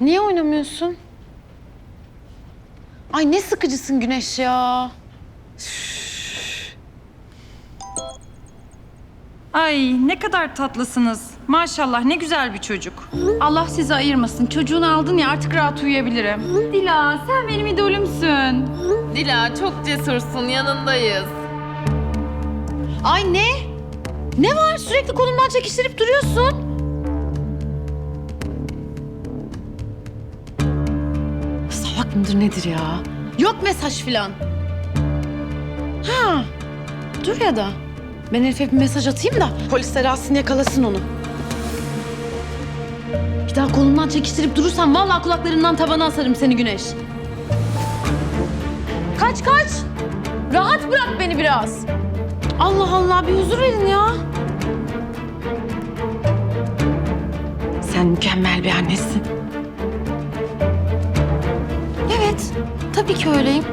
Niye oynamıyorsun? Ay ne sıkıcısın Güneş ya. Ay ne kadar tatlısınız. Maşallah ne güzel bir çocuk. Allah sizi ayırmasın. Çocuğunu aldın ya artık rahat uyuyabilirim. Dila sen benim idolümsün. Dila çok cesursun yanındayız. Ay ne? Ne var? Sürekli kolumdan çekiştirip duruyorsun. Mıdır nedir ya? Yok mesaj filan. Ha. Dur ya da. Ben Elif'e bir mesaj atayım da polisler alsın yakalasın onu. Bir daha kolundan çekiştirip durursan vallahi kulaklarından tavana asarım seni Güneş. Kaç kaç. Rahat bırak beni biraz. Allah Allah bir huzur verin ya. Sen mükemmel bir annesin. Tabii ki öyleyim.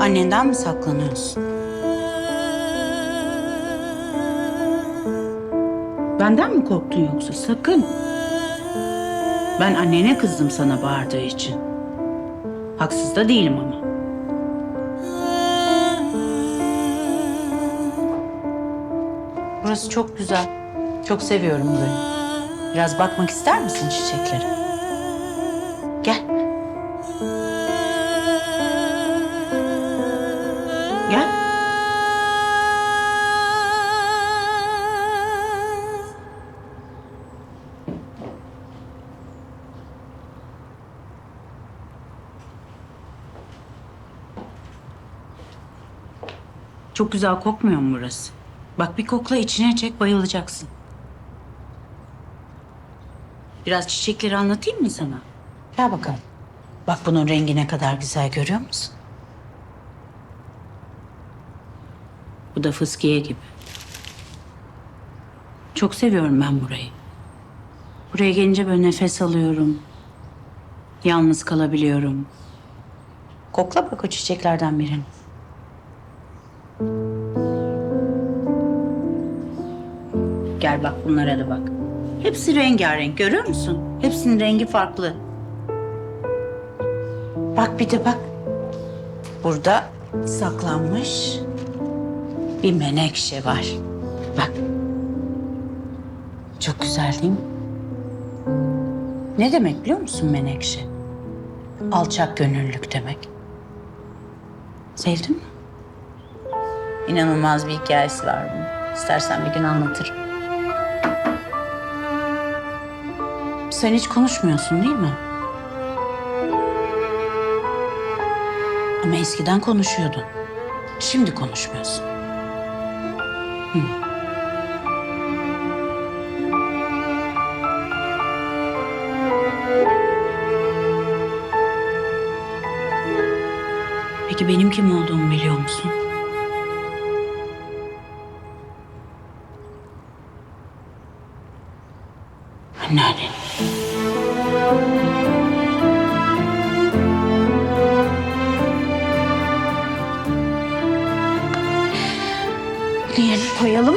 Annenden mi saklanıyorsun? Benden mi korktun yoksa? Sakın. Ben annene kızdım sana bağırdığı için. Haksız da değilim ama. Burası çok güzel. Çok seviyorum burayı. Biraz bakmak ister misin çiçeklere? Gel. Çok güzel kokmuyor mu burası? Bak bir kokla içine çek bayılacaksın. Biraz çiçekleri anlatayım mı sana? Gel bakalım. Bak bunun rengi ne kadar güzel görüyor musun? Bu da fıskiye gibi. Çok seviyorum ben burayı. Buraya gelince böyle nefes alıyorum. Yalnız kalabiliyorum. Kokla bak o çiçeklerden birini. Gel bak bunlara da bak. Hepsi rengarenk görüyor musun? Hepsinin rengi farklı. Bak bir de bak. Burada saklanmış bir menekşe var. Bak. Çok güzel değil mi? Ne demek biliyor musun menekşe? Alçak gönüllülük demek. Sevdin mi? İnanılmaz bir hikayesi var bunun. İstersen bir gün anlatırım. Sen hiç konuşmuyorsun değil mi? Ama eskiden konuşuyordun. Şimdi konuşmuyorsun. Peki benim kim olduğumu biliyor musun? Anneannen. Koyalım.